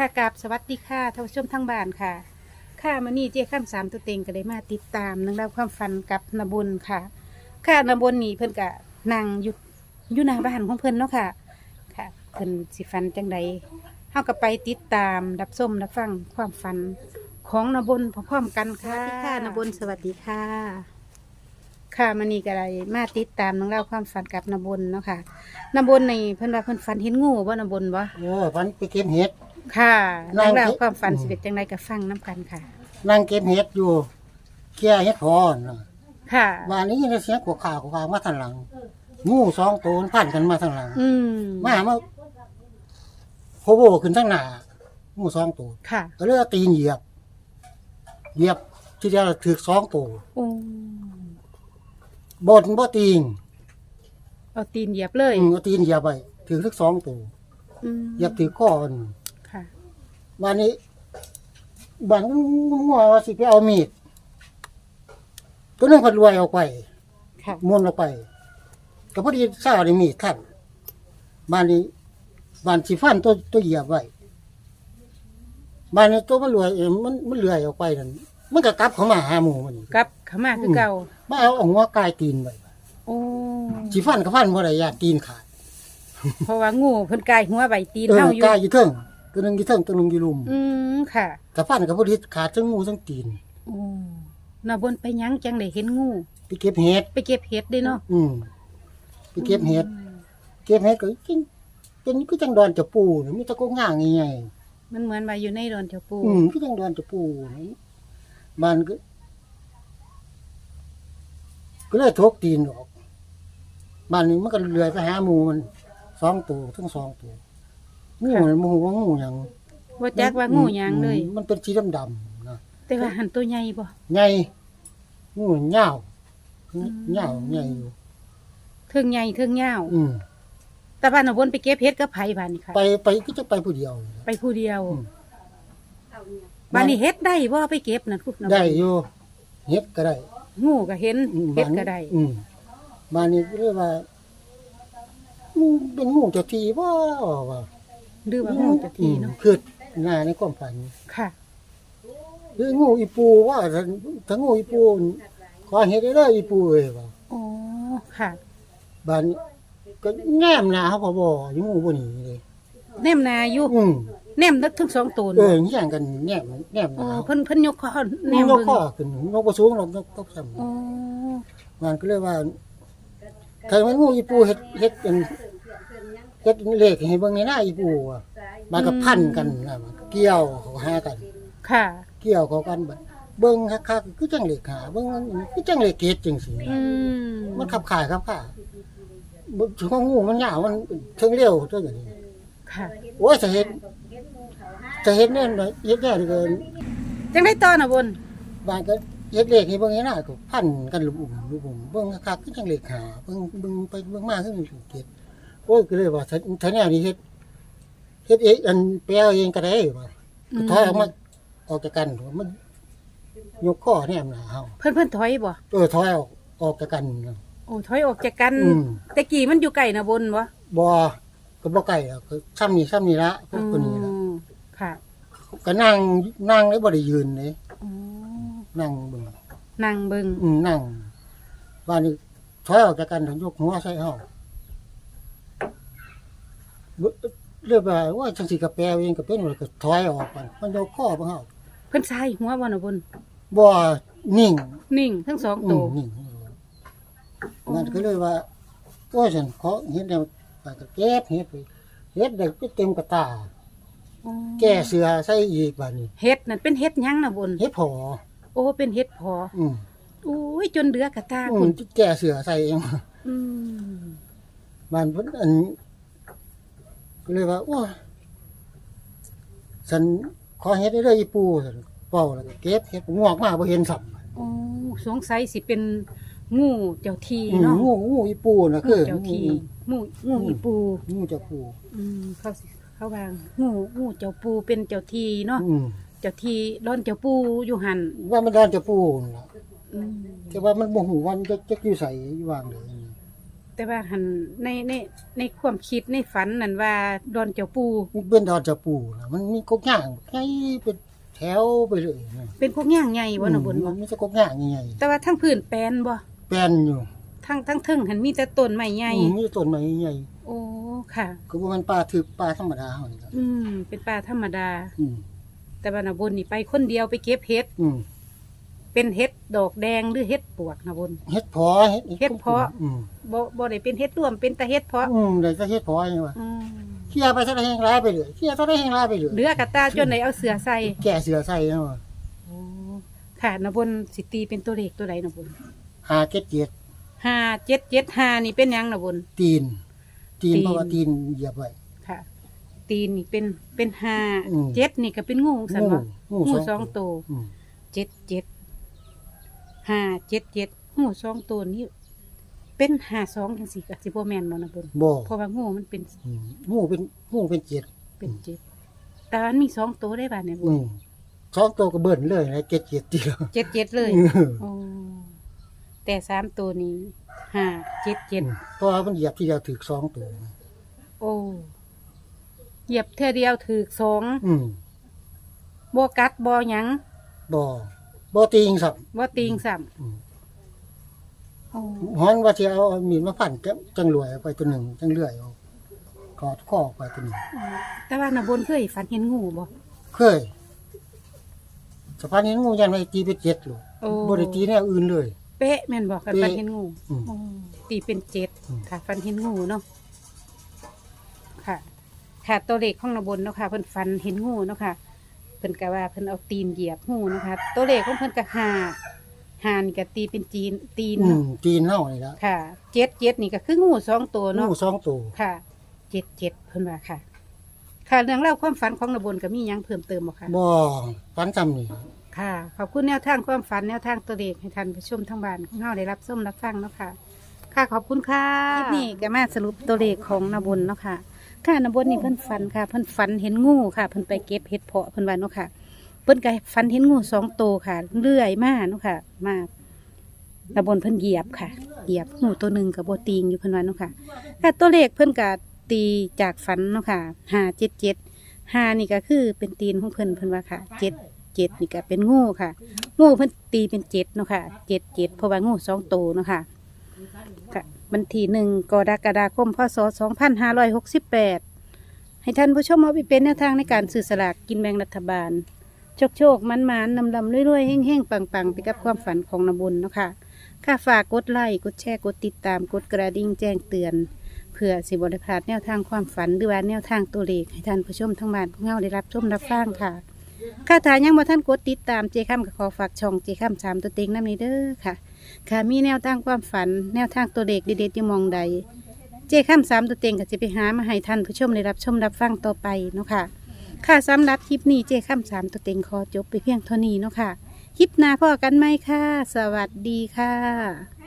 ค่ะกับสวัสดีค่ะท่านผู้ชมทั้งบ้านค่ะ ค่ะมานี่เจ้ข้ามสามตัวเต็งก็ได้มาติดตามนังราวความฝันกับนบุญค่ะ ค่ะนบุญนี่เพิ่นกะนั่งอยู่อยู่หน้าบ้านของเพิ่นเนาะค่ะ ค่ะเพิ่นสิฝันจังใดเฮาก็ไปติดตามรับชมรับฟังความฝันของนบุญพร้อมๆกันค่ะค่ะนบุญสวัสดีค่ะ ค่ะมานี่ก็ได้มาติดตามนังราวความฝันกับนบุญเนาะค่ะนบุญนี่เพิ่นว่าเพิ่นฝันเห็นงูบ่นบุญบ่ เออฝันไปเก็บเห็ด ค่ะนั่เรื่องงราวคิดความฝันอืมสิเป็นจังไดก็ฟังน้กันค่ะ นั่งเก็บเห็ดอยู่เคี่ยเห็ดพอนน่ะค่ะ วันนี้ได้เสียงขวขาขวามาทางหลังงูสองตัวมันพันกันมาทางหลังอืมมามาโคโบขึ้นทางหน้างูสองตัวค่ะก็เลยเอาตีนเหยียบ เหยียบทีเดียวถือสองตัวโอ้บนบ่ตีนเอาตีนเหยียบเลยอืมเอาตีนเหยียบไปถือทั้งสองตัวอืมเหยียบถือก้อน ค่ะวันนี้บางงัวว่าสิไปเอามีดตัวนึงพัดรวยออกไปค่ะม้วนออกไป ก็พอดีเศร้าได้มีดขั้นบ้านนี้บ้านสีฟันตัวตัวเหยียบไว้บ้านนี้ตัวมันรวยเองมันมันเลื่อยออกไปนั่นมันก็กลับเข้ามาหาหมูมันกลับเขามาคือเก่ามาเอาเอาหัวกายตีนไว้โอ้สีฟันก็ฟันบ่ได้ยานตีนขาดเพราะว่างูเพิ่นกายหัวใบตีนเออเฮาอยู่กายอยู่เทิง ตัวหนึงอยู่เทิงตัวหนึงอยู่ลุมอืมค่ะก็ฟันก็พอดีขาดทั้งงูทั้งตีนโอ้นาบนไปหยังจังได้เห็นงู ไปเก็บเห็ดไปเก็บเห็ดเด้เนาะอืมไปเก็บเห็ดเก็บเห็ดก็จริงเป็นคือจังดอนจะปูนี่มีแตะกง่างใหญ่มันเหมือนว่าอยู่ในดอนเถวปูๆอืมคือจังดอนจะปูนี่มันก็ ก็เลยทกตีนออกบ้านนี้มันก็เลื้อยไปหาหมูมันสองตัวทั้งสองตัว งูมันโมโหว่างูหยังว่าจักว่างูหยังเลยอืมมันเป็นสีดำๆนะแต่ว่าหันตัวใหญ่บ่ใหญ่งูเหย้าเหย้าใหญ่อยู่เทิงใหญ่เทิงยาวอืมแต่ว่านาบนไปเก็บเห็ดกับไผบ้านนี่ค่ะไปไปก็จะไปผู้เดียว ไปผู้เดียวอืมบ้านนี้เฮ็ดได้บ่ไปเก็บนั่นพุนาบนได้อยู่เฮ็ดก็ได้งูก็เห็นอืมเฮ็ดก็ได้อืมบ้านนี้เรียกว่างูเป็นงูเจ้าที่ว่าว่า หรือว่างูเจะทีเนาะอืมคือหน้าในความฝันค่ะหรืองูอีปูว่าถ้าถ้างูอีปูขอเฮ็ดได้เลยอีปูเอ้ยว่าอ๋อค่ะบ้านนี้ก็แนมหน้าเขาบ่บ่อยู่งูบ่หนีเลยแนมนาอยู่อืมแนมนักทั้งสองตัวเอเนาะออย่างกันแนมแนมหอ๋อน้าเพิ่นเพิ่นยกคอแนแนมมเบิ่งข้อขึ้นนกบ่สูงหรอกนกตกซ้ํอ๋อมันก็เลยว่าถ้ามันงูอีปูเฮ็ดเฮ็ดเป็น เฮ็ดเลขให้เบิ่งในหน้าอีปูอะมันก็พันกันนะมันก็เกี่ยวเขาหากัน ค่ะ เกี่ยวเขากันบัดเบิ่งคักๆคือจังเลขหาเบิ่งคือจังเลขเกตจังซี่อืมมันขับขายขับขายบ่ถึงว่างูมันยาวมันถึงเร็วตัวอย่างนี้ค่ะ โอ้ยจะเฮ็ดจะเฮ็ดแน่นอนเฮ็ดแน่เกินจังได้ต่อน่ะบนบางก็เฮ็ดเลขให้เบิ่งให้หน้าก็พันกันลุมๆลุมๆเบิ่งคักๆคือจังเลขหาเบิ่งเบิ่งไปเบิ่งมาคือเลขเกต โอ้ยก็เลยว่าถ้าถ้าแนวนี้เฮ็ดเฮ็ดเองอันแปลเองก็ได้ว่าอืมถอยออกมาออกจากกันมันยกข้อแนมหน้าเฮาเพิ่นเพิ่นถอยบ่เออถอยออกออกจากกันนะ โอ้ถอยออกจากกันอืม แต่กี้มันอยู่ไกลน่ะบนบ่บ่ก็บ่ไกลหรอกก็ซ้ำนี่ซ้ำนี่ละพวกคนนี้ละอืมค่ะก็นั่งนั่งได้บ่ได้ยืนเลยอ๋อนั่งเบิ่งนั่งเบิ่งอืมนั่งว่านี่ถอยออกจากกันถึงยกหัวใส่เฮาเบิ่ง เรียกว่าว่าจังสิกระแปลเองก็เป็นว่าก็ถอยออกกันมันยกข้อบ่เฮาเพิ่นใส่หัวบ่น่ะบนบ่นิ่งนิ่งทั้งสองอืตัวมนิ่งมันก็เลยว่าโอ้ยฉันขอเฮ็ดแนวไปก็เก็บเฮ็ดไปเฮ็ดได้ก็เต็มกระตาอ๋อแก้เสือใส่อีกบัดนี้เฮ็ดนั่นเป็นเฮ็ดหยังน่ะบนเฮ็ดพอโอ้เป็นเฮ็ดพออืมโอ้ยจนเดือกระตาอืคุมณแก้เสือใส่เอง อืม มันเพิ่นอันก็ เลยว่าโอ้ยฉันขอเฮ็ดได้เลยอีปูซั่นเป่าแล้วก็เก็บเฮ็ดงอกมาบ่เห็นสับโอ้สงสัยสิเป็นงูเจ้าที่อืมเนาะงูงูอีปูน่ะงูคือ เจ้าที่งูงูอีปู งูเจ้าปูอืมเขาสิเขาวางงูงูเจ้าปูเป็นเจ้าที่เนาะอืมเจ้าที่ร้อนเจ้าปูอยู่หันว่ามันดอนเจ้าปูนั่นล่ะอืมแต่ว่ามันบ่ฮู้ว่ามันจะจะอยู่ไสอยู่วางเลย แแต่ว่าหันในในในความคิดในฝันนั่นว่าดอนเจ้าปูมันเป็นดอนจะปูนะมันมีกกย่างไงเป็นแถวไปเลยนะเป็นพวกย่างใหญ่บ่นะบนบ่มันมีแต่กกย่างใหญ่แต่ว่าทั้งพื้นแปลนบ่ๆแปลนอยู่ทั้งทั้งเทึงหันมีแต่ต้นไม้ใหญ่อืมมีแต่ต้นไม้ใหญ่โอ้ค่ะ ก็บ่แมันปลาถึกปลาธรรมดาเฮานี่ล่ะอืมเป็นป่าธรรมดา อืมแต่ว่านะบนนี่ไปคนเดียวไปเก็บเห็ดอืม เป็นเห็ดดอกแดงหรือเห็ดปวกนะบน เฮ็ดพอเฮ็ดเฮ็ดเพาะอืมบ่บ่ได้เป็นเห็ดร่วมเป็นแต่เห็ดเพาะอืมได้แต่เฮ็ดพอนี่ว่าอืมเคลียร์ไปซะได้แห้งร้ายไปเลยเคลียร์ซะได้แห้งร้ายไปเลยเหลือกระตาจนไหนเอาเสือใส่แก่เสือใส่เนาะโอ้ค่ะนะบนสิตีเป็นตัวเลขตัวใดนะบนหาเก็ดเจ็ดห้าเจ็ดเจ็ดห้านี่เป็นหยังนะบน ตีน ตีนตีน เพราะว่าตีนเหยียบไว้ ค่ะ ตีนนี่เป็นเป็นห้าอืม เจ็ดนี่ก็เป็นงูสันงูวะงูงูสสอองงตัวตัว อืมเจ็ดเจ็ด ห้าเจ็ดเจ็ดงูสองตัวนี้เป็นห้าสองจังสี่กับสิบแมนบ่นะบนบ่เพราะว่างูมันเป็นอืมงูเป็นงูเป็นเจ็ดเป็นเจ็ดแต่มันมีสองตัวได้บ้านเนี่ยบอืนมสองตัวก็เบิ่นเลยนะเจ็ดเจ็ดทีเดียวเจ็ดเจ็ดเลยอืมโอ้แต่สามตัวนี้ห้าเจ็ดเจ็ด เพราะว่ามันเหยียบทีเดียวถึกสองตัว โอ้เหยียบเท่อเดียวถือสองอืมบ่กัดบ่หยังบ่ บ่ตีงสับบ่ติงซ้อืมำโอ้ฮ้อนว่าสิเอาเอามีดมาฟันจังจังรวยเอาไปตัวหนึ่งจังเลื่อยเอากอดคอออกไปตัวหนึ่งแต่ว่าน่ะบนเคยฝันเห็นงูบ่ เคยสะพานนี้งูยันไปตีเป็นเจ็ดลูกโอ้ บ่ได้ตีแนวอื่นเลย เป๊ะแม่นบอกกันเป๊ะฝันเห็นงูอืม โอ้ตีเป็นเจ็ดอืมค่ะฝันเห็นงูเนาะค่ะ ค่ะตัวเลขของนบนเนาะค่ะเพิ่นฝันเห็นงูเนาะค่ะ เพิ่นก็ว่าเพิ่นเอาตีนเหยียบงูเนาะคะ ตัวเลขของเพิ่นก็ห้าห้านี่ก็ตีเป็นจีนตีนอืเนาะมตีนเฮานี่ละค่ะเจ็ดเจ็ดนี่ก็คืองูสองตัวเนาะ งูสองตัว ค่ะเจ็ดเจ็ดเพิ่นว่าค่ะ ค่ะเรื่องเล่าวความฝันของนบนก็มีหยังเพิ่มเติมบ่คะบ่ฟันจำนี่ค่ะขอบคุณแนวทางความฝันแนวทางตัวเลขให้ท่านผู้ชมทั้งบ้านของเราได้รับส้มรับฟังเนาะค่ะ ค่ะขอบคุณค่ะคลิปนี้ก็มาสรุปตัวเลขของนบุญเนาะค่ะ ค่ะนบุญนี่เพิ่นฝันค่ะ เพิ่นฝันเห็นงูค่ะ เพิ่นไปเก็บเห็ดเพาะเพิ่นว่าเนาะค่ะ เพิ่นก็ฝันเห็นงูสองตัวค่ะ เลื่อยมาเนาะค่ะ มานบุญเพิ่นเหยียบค่ะ เหยียบงูตัวหนึ่งกับโบตีงอยู่เพิ่นว่าเนาะค่ะ ค่ะตัวเลขเพิ่นก็ตีจากฝันเนาะค่ะห้าเจ็ดเจ็ดห้านี่ก็คือเป็นตีนของเพิ่นเพิ่นว่าค่ะเจ็ดเจ็ดนี่ก็เป็นงูค่ะ งูเพิ่นตีเป็นเจ็ดเนาะค่ะเจ็ดเจ็ดเพราะว่างูสองตัวเนาะค่ะค่ะ บันทีหนึ่งกรกฎาคมพศสองพันห้าร้อยหกสิบแปดให้ท่านผู้ชมเอาไปเป็นแนวทางในการสื่อสลากกินแบ่งรัฐบาล โชคโชคมันมันนำลำรวยๆเฮ่งๆ ปังๆ ไปกับความฝันของนบุญเนาะค่ะค่าฝากกดไลค์กดแชร์กดติดตามกดกระดิ่งแจ้งเตือนเพื่อสิบริพลาดแนวทางความฝันหรือว่าแนวทางตัวเลขให้ท่านผู้ชมทั้งบ้านของเราได้รับชมรับฟังค่ะค่าถ่ายยังบ่ท่านกดติดตามเจค้ำกับขอฝากช่องเจค้ำสามตัวเต็งน้ำนี้เด้อค่ะ ค่ะมีแนวทางความฝัน แนวทางตัวเด็กเด็ดๆอยู่มองใด เจข้ามสามตัวเต็งก็จะไปหามาให้ท่านผู้ชมได้รับชมรับฟังต่อไปเนาะค่ะ ค่ะสำหรับคลิปนี้เจข้ามสามตัวเต็งขอจบไปเพียงเท่านี้เนาะค่ะ คลิปหน้าพ่อกันไหมค่ะ สวัสดีค่ะ